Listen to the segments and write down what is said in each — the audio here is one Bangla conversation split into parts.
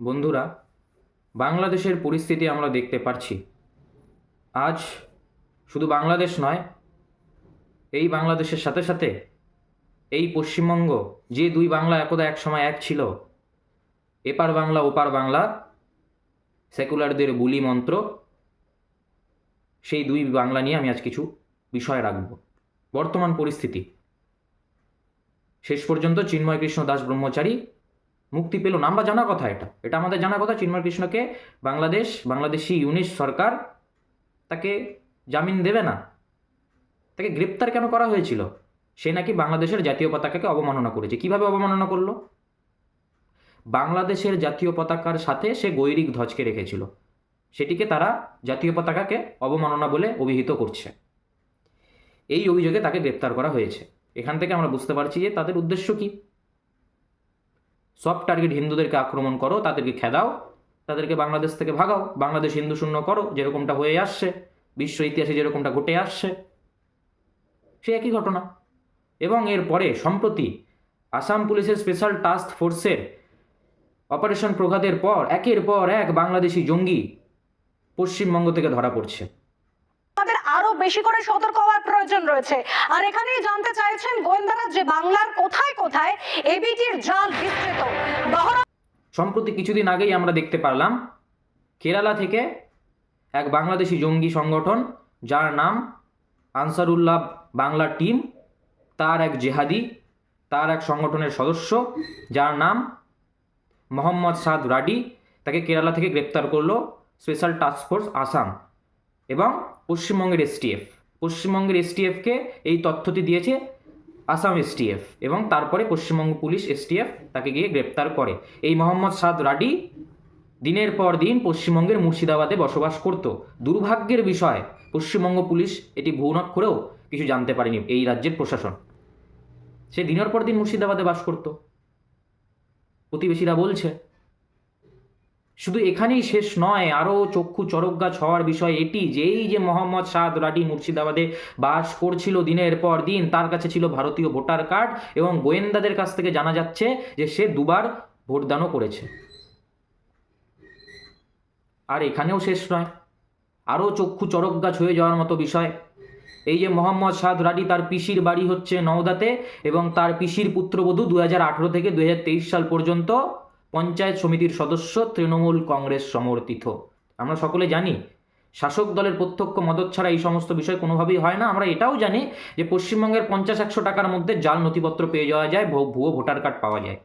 বন্ধুরা, বাংলাদেশের পরিস্থিতি আমরা দেখতে পারছি। আজ শুধু বাংলাদেশ নয়, এই বাংলাদেশের সাথে সাথে এই পশ্চিমবঙ্গ, যে দুই বাংলা একদা এক সময় এক ছিল, এপার বাংলা, ওপার বাংলা, সেকুলারদের বুলি মন্ত্র, সেই দুই বাংলা নিয়ে আমি আজ কিছু বিষয় রাখব। বর্তমান পরিস্থিতি। শেষ পর্যন্ত চিন্ময় কৃষ্ণ দাস ব্রহ্মচারী মুক্তি পেল না। আমরা জানা কথা এটা। এটা আমাদের জানা কথা। চিন্ময় কৃষ্ণকে বাংলাদেশ, বাংলাদেশি ইউনিশ সরকার তাকে জামিন দেবে না। তাকে গ্রেপ্তার কেন করা হয়েছিল? সে নাকি বাংলাদেশের জাতীয় পতাকাকে অবমাননা করেছে। কীভাবে অবমাননা করল? বাংলাদেশের জাতীয় পতাকার সাথে সে গৈরিক ধ্বজকে রেখেছিল। সেটিকে তারা জাতীয় পতাকাকে অবমাননা বলে অভিহিত করছে। এই অভিযোগে তাকে গ্রেপ্তার করা হয়েছে। এখান থেকে আমরা বুঝতে পারছি যে তাদের উদ্দেশ্য কি। সব টার্গেট হিন্দুদেরকে আক্রমণ করো, তাদেরকে খেদাও, তাদেরকে বাংলাদেশ থেকে ভাগাও, বাংলাদেশ হিন্দু শূন্য করো, যেরকমটা হয়ে আসছে, বিশ্ব ইতিহাসে যেরকমটা ঘটে আসছে। সে একই ঘটনা। এবং এরপরে সম্প্রতি আসাম পুলিশের স্পেশাল টাস্ক ফোর্সের অপারেশন প্রঘাতের পর, একের পর এক বাংলাদেশি জঙ্গি পশ্চিমবঙ্গ থেকে ধরা পড়ছে। বেশি করে সতর্ক হওয়ার প্রয়োজন রয়েছে। আর এখানেই জানতে চাইছেন গোয়েন্দারা যে বাংলার কোথায় কোথায় এবিটির জাল বিস্তৃত। সম্প্রতি কিছুদিন আগেই আমরা দেখতে পারলাম, কেরালা থেকে এক বাংলাদেশি জঙ্গি সংগঠন, যার নাম আনসারুল্লাহ বাংলা টিম, তার এক জেহাদি, তার এক সংগঠনের সদস্য, যার নাম মোহাম্মদ সাদ রাডি, তাকে কেরালা থেকে গ্রেপ্তার করল স্পেশাল টাস্ক ফোর্স আসাম। এবং পশ্চিমবঙ্গের এসটিএফ পশ্চিমবঙ্গের এসটিএফকে এই তথ্যটি দিয়েছে আসাম এসটিএফ এবং তারপরে পশ্চিমবঙ্গ পুলিশ এসটিএফ তাকে গিয়ে গ্রেপ্তার করে। এই মোহাম্মদ সাদ রাডি দিনের পর দিন পশ্চিমবঙ্গের মুর্শিদাবাদে বসবাস করত। দুর্ভাগ্যের বিষয়, পশ্চিমবঙ্গ পুলিশ এটি ভুয়নাক্ষরেও কিছু জানতে পারেনি এই রাজ্যের প্রশাসন। সে দিনের পর দিন মুর্শিদাবাদে বাস করত। প্রতিবেশীরা বলছে শুধু এখানেই শেষ নয়, আরও চক্ষু চরক গাছ হওয়ার বিষয় এটি যে এই যে মোহাম্মদ সাদ রাডি মুর্শিদাবাদে বাস করছিল দিনের পর দিন, তার কাছে ছিল ভারতীয় ভোটার কার্ড এবং গোয়েন্দাদের কাছ থেকে জানা যাচ্ছে যে সে দুবার ভোটদানও করেছে। আর এখানেও শেষ নয়, আরও চক্ষু চরক গাছ হয়ে যাওয়ার মতো বিষয়। এই যে মোহাম্মদ সাদ রাডি তার পিসির বাড়ি হচ্ছে নওদাতে এবং তার পিসির পুত্রবধূ দু হাজার আঠেরো থেকে দুই হাজার তেইশ সাল পর্যন্ত পঞ্চায়েত সমিতির সদস্য তৃণমূল কংগ্রেস সমর্থিত। আমরা সকলে জানি, শাসক দলের প্রত্যক্ষ মদত ছাড়া এই সমস্ত বিষয় কোনোভাবেই হয় না। আমরা এটাও জানি যে পশ্চিমবঙ্গের পঞ্চাশ একশো টাকার মধ্যে জাল নথিপত্র পেয়ে যাওয়া যায় ভুয়ো ভোটার কার্ড পাওয়া যায়।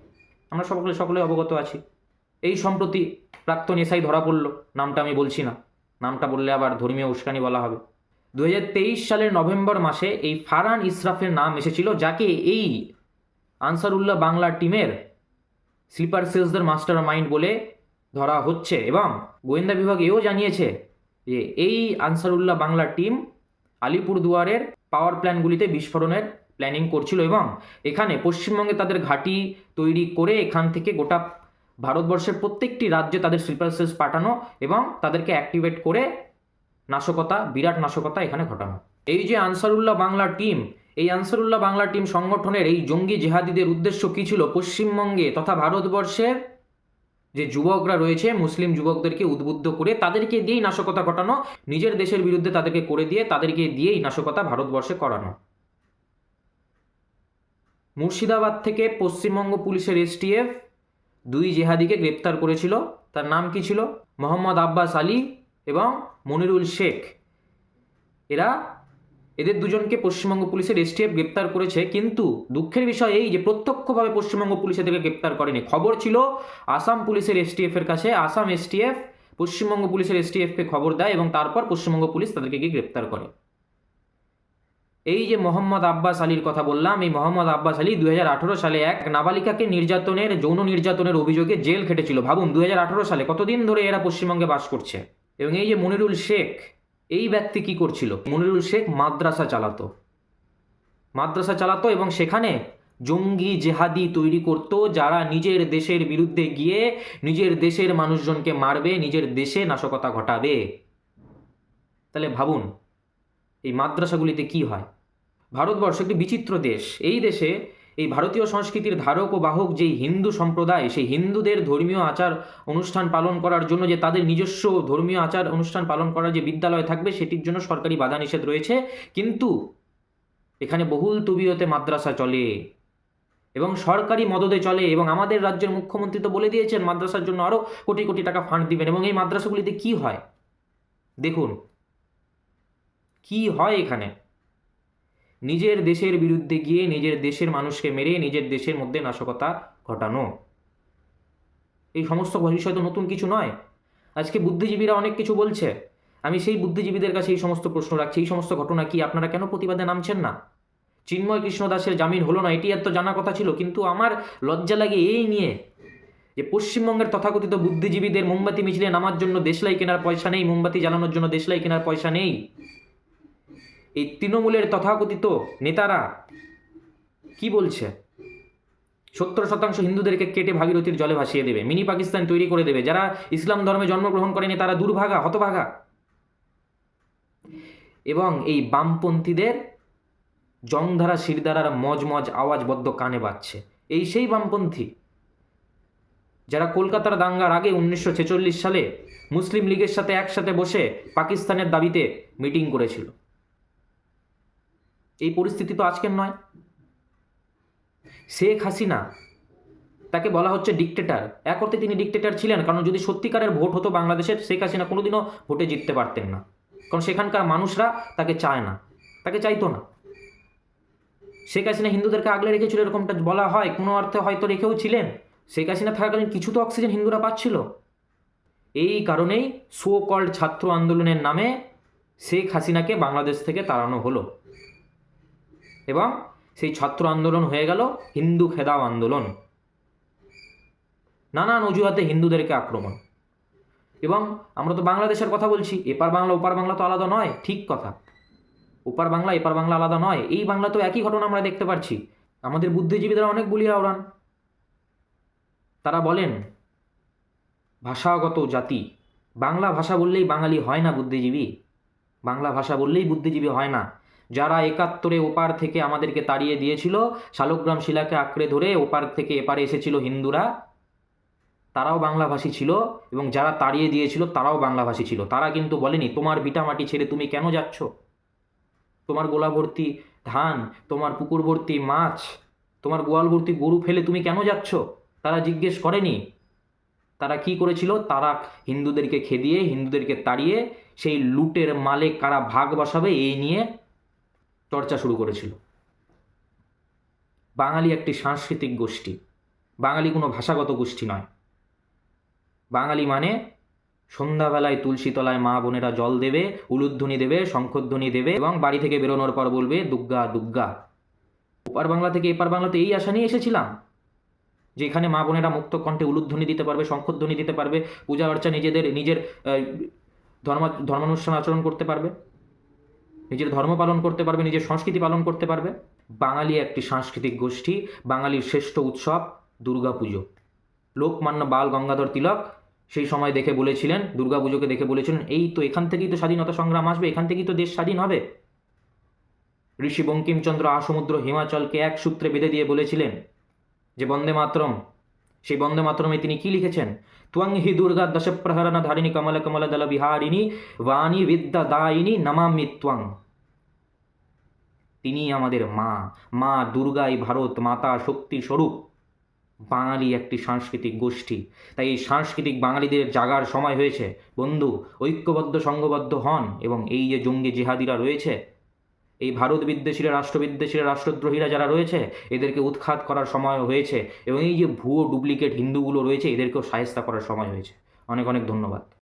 আমরা সকলে সকলে অবগত আছি। এই সম্প্রতি প্রাক্তন এসআই ধরা পড়ল, নামটা আমি বলছি না। নামটা বললে আবার ধর্মীয় উস্কানি বলা হবে। দু হাজার তেইশ সালের নভেম্বর মাসে এই ফারহান ইসরাফের নাম এসেছিল, যাকে এই আনসারুল্লাহ বাংলা টিমের স্লিপার সেলসদের মাস্টার মাইন্ড বলে ধরা হচ্ছে এবং গোয়েন্দা বিভাগ এও জানিয়েছে যে এই আনসারুল্লাহ বাংলা টিম আলিপুরদুয়ারের পাওয়ার প্ল্যান্টগুলিতে বিস্ফোরণের প্ল্যানিং করছিল এবং এখানে পশ্চিমবঙ্গে তাদের ঘাঁটি তৈরি করে এখান থেকে গোটা ভারতবর্ষের প্রত্যেকটি রাজ্যে তাদের স্লিপার সেলস পাঠানো এবং তাদেরকে অ্যাক্টিভেট করে নাশকতা, বিরাট নাশকতা এখানে ঘটানো। এই যে আনসারুল্লাহ বাংলা টিম এই আনসারুল্লাহ বাংলা টিম সংগঠনের এই জঙ্গি জেহাদিদের উদ্দেশ্য কী ছিল পশ্চিমবঙ্গে তথা ভারতবর্ষের? যে যুবকরা রয়েছে, মুসলিম যুবকদেরকে উদ্বুদ্ধ করে তাদেরকে দিয়েই নাশকতা ঘটানো, নিজের দেশের বিরুদ্ধে তাদেরকে করে দিয়ে তাদেরকে দিয়েই নাশকতা ভারতবর্ষে করানো। মুর্শিদাবাদ থেকে পশ্চিমবঙ্গ পুলিশের এসটিএফ দুই জেহাদিকে গ্রেপ্তার করেছিল। তার নাম কি ছিল? মোহাম্মদ আব্বাস আলী এবং মনিরুল শেখ। এরা এদের দুজনকে পশ্চিমবঙ্গ পুলিশের এসটিএফ গ্রেপ্তার করেছে, কিন্তু দুঃখের বিষয় এই যে প্রত্যক্ষভাবে পশ্চিমবঙ্গ পুলিশ এদেরকে গ্রেপ্তার করেনি। খবর ছিল, আসাম পুলিশের এসটিএফ এর কাছে, আসাম এসটিএফ পশ্চিমবঙ্গ পুলিশের এসটিএফকে খবর দেয় এবং তারপর পশ্চিমবঙ্গ পুলিশ তাদেরকে গিয়ে গ্রেপ্তার করে। এই যে মোহাম্মদ আব্বাস আলীর কথা বললাম, এই মোহাম্মদ আব্বাস আলী দুই হাজার আঠারো সালে এক নাবালিকাকে নির্যাতনের, যৌন নির্যাতনের অভিযোগে জেল খেটেছিল। ভাবুন দুই হাজার আঠারো সালে কতদিন ধরে এরা পশ্চিমবঙ্গে বাস করছে? এবং এই যে মনিরুল শেখ এই ব্যক্তি কি করছিল? মনিরুল শেখ মাদ্রাসা চালাতো। মাদ্রাসা চালাতো এবং সেখানে জঙ্গি জেহাদি তৈরি করত, যারা নিজের দেশের বিরুদ্ধে গিয়ে নিজের দেশের মানুষজনকে মারবে, নিজের দেশে নাশকতা ঘটাবে। তাহলে ভাবুন, এই মাদ্রাসাগুলিতে কি হয়? ভারতবর্ষ একটি বিচিত্র দেশ। এই দেশে এই ভারতীয় সংস্কৃতির ধারক ও বাহক যেই হিন্দু সম্প্রদায়, সেই হিন্দুদের ধর্মীয় আচার অনুষ্ঠান পালন করার জন্য যে তাদের নিজস্ব ধর্মীয় আচার অনুষ্ঠান পালন করার যে বিদ্যালয় থাকবে, সেটির জন্য সরকারি বাধা নিষেধ রয়েছে। কিন্তু এখানে বহুল তবিয়তে মাদ্রাসা চলে এবং সরকারি মদদে চলে এবং আমাদের রাজ্যের মুখ্যমন্ত্রী তো বলে দিয়েছেন, মাদ্রাসার জন্য আরও কোটি কোটি টাকা ফান্ড দিবেন এবং এই মাদ্রাসাগুলিতে কি হয়? দেখুন, কি হয় এখানে? নিজের দেশের বিরুদ্ধে গিয়ে নিজের দেশের মানুষকে মেরে নিজের দেশের মধ্যে নাশকতা ঘটানো। এই সমস্ত বিষয় তো নতুন কিছু নয়। আজকে বুদ্ধিজীবীরা অনেক কিছু বলছে। আমি সেই বুদ্ধিজীবীদের কাছে এই সমস্ত প্রশ্ন রাখছি। এই সমস্ত ঘটনা কি আপনারা কেন প্রতিবাদে নামছেন না? চিন্ময় কৃষ্ণ দাসের জামিন হলো না, এটি এত জানা কথা ছিল, কিন্তু আমার লজ্জা লাগে এই নিয়ে যে পশ্চিমবঙ্গের তথাকথিত বুদ্ধিজীবীদের মোমবাতি মিছিলে নামার জন্য দেশলাই কেনার পয়সা নেই, মোমবাতি জ্বালানোর জন্য দেশলাই কেনার পয়সা নেই। এই তৃণমূলের তথাকথিত নেতারা কি বলছে? সত্তর শতাংশ হিন্দুদেরকে কেটে ভাগীরথীর জলে ভাসিয়ে দেবে। মিনি পাকিস্তান তৈরি করে দেবে। যারা ইসলাম ধর্মে জন্মগ্রহণ করেনি, তারা দুর্ভাগা, হতভাগা। এবং এই বামপন্থীদের জংধারা শিরদারার মজ মজ আওয়াজবদ্ধ কানে বাজছে। এই সেই বামপন্থী যারা কলকাতার দাঙ্গার আগে উনিশশো ছেচল্লিশ সালে মুসলিম লীগের সাথে একসাথে বসে পাকিস্তানের দাবিতে মিটিং করেছিল। এই পরিস্থিতি তো আজকের নয়। শেখ হাসিনা, তাকে বলা হচ্ছে ডিকটেটার এক অর্থে তিনি ডিকটেটার ছিলেন, কারণ যদি সত্যিকারের ভোট হতো বাংলাদেশের, শেখ হাসিনা কোনোদিনও ভোটে জিততে পারতেন না। কারণ সেখানকার মানুষরা তাকে চায় না, তাকে চাইতো না। শেখ হাসিনা হিন্দুদেরকে আগলে রেখেছিল এরকমটা বলা হয়, কোনো অর্থে হয়তো রেখেও ছিলেন। শেখ হাসিনা থাকাকালীন কিছু তো অক্সিজেন হিন্দুরা পাচ্ছিল। এই কারণেই সো কল্ড ছাত্র আন্দোলনের নামে শেখ হাসিনাকে বাংলাদেশ থেকে তাড়ানো হলো। এবং সেই ছাত্র আন্দোলন হয়ে গেল হিন্দু খেদাও আন্দোলন। নানান অজুহাতে হিন্দুদেরকে আক্রমণ। এবং আমরা তো বাংলাদেশের কথা বলছি, এপার বাংলা, ওপার বাংলা তো আলাদা নয়, ঠিক কথা। ওপার বাংলা, এপার বাংলা আলাদা নয়, এই বাংলা তো একই ঘটনা আমরা দেখতে পাচ্ছি আমাদের বুদ্ধিজীবীরা অনেক বলিয়া আওড়ান তারা বলেন, ভাষাগত জাতি, বাংলা ভাষা বললেই বাঙালি হয় না বুদ্ধিজীবী। বাংলা ভাষা বললেই বুদ্ধিজীবী হয় না। যারা একাত্তরে ওপার থেকে আমাদেরকে তাড়িয়ে দিয়েছিল, শালগ্রাম শিলাকে আঁকড়ে ধরে ওপার থেকে এপারে এসেছিল হিন্দুরা। তারাও বাংলাভাষী ছিল এবং যারা তাড়িয়ে দিয়েছিল তারাও বাংলাভাষী ছিল। তারা কিন্তু বলেনি, তোমার ভিটামাটি ছেড়ে তুমি কেন যাচ্ছ? তোমার গোলা ভর্তি ধান, তোমার পুকুর ভর্তি মাছ, তোমার গোয়াল ভর্তি গরু ফেলে তুমি কেন যাচ্ছ? তারা জিজ্ঞেস করেনি। তারা কি করেছিল? তারা হিন্দুদেরকে খেদিয়ে, হিন্দুদেরকে তাড়িয়ে সেই লুটের মালে কারা ভাগ বসাবে, এই নিয়ে চর্চা শুরু করেছিল। বাঙালি একটি সাংস্কৃতিক গোষ্ঠী। বাঙালি কোনো ভাষাগত গোষ্ঠী নয়। বাঙালি মানে সন্ধ্যাবেলায় তুলসী তলায় মা বোনেরা জল দেবে, উলুধ্বনি দেবে, শঙ্খধ্বনি দেবে এবং বাড়ি থেকে বেরোনোর পর বলবে, দুগ্গা দুগ্গা। ওপার বাংলা থেকে এপার বাংলাতে এই আশা নিয়ে এসেছিলাম। যে এখানে মা বোনেরা মুক্ত কণ্ঠে উলুধ্বনি দিতে পারবে, শঙ্খধ্বনি দিতে পারবে পূজা অর্চা নিজেদের, নিজের ধর্ম, ধর্মানুষ্ঠান আচরণ করতে পারবে। নিজের ধর্ম পালন করতে পারবে, নিজের সংস্কৃতি পালন করতে পারবে। বাঙালি একটি সাংস্কৃতিক গোষ্ঠী, বাঙালির শ্রেষ্ঠ উৎসব দুর্গাপুজো। লোকমান্য বাল গঙ্গাধর তিলক সেই সময় দেখে বলেছিলেন, দুর্গাপুজোকে দেখে বলেছিলেন, এই তো এখান থেকেই তো স্বাধীনতা সংগ্রাম আসবে, এখান থেকেই তো দেশ স্বাধীন হবে। ঋষি বঙ্কিমচন্দ্র আসমুদ্র হিমাচলকে এক সূত্রে বেঁধে দিয়ে বলেছিলেন যে, বন্দে মাতরম। সেই বন্দে মাতরমে তিনি কি লিখেছেন? ত্বং হি দুর্গা দশপ্রহরণ ধারিণী কমল কমল দল বিহারিণী বাণী বিদ্যা দায়িনী নমামি ত্বং। তিনি আমাদের মা মা দুর্গাই ভারত মাতা শক্তি স্বরূপ। বাঙালি একটি সাংস্কৃতিক গোষ্ঠী। তাই এই সাংস্কৃতিক বাঙালিদের জাগার সময় হয়েছে। বন্ধু, ঐক্যবদ্ধ, সংঘবদ্ধ হন এবং এই যে জঙ্গি জিহাদিরা রয়েছে এই ভারত বিদ্বেষীরা রাষ্ট্রবিদ্বেষীরা, রাষ্ট্রদ্রোহীরা যারা রয়েছে, এদেরকে উৎখাত করার সময় হয়েছে এবং এই যে ভুয়ো ডুপ্লিকেট হিন্দুগুলো রয়েছে, এদেরকেও সাহেস্তা করার সময় হয়েছে। অনেক অনেক ধন্যবাদ।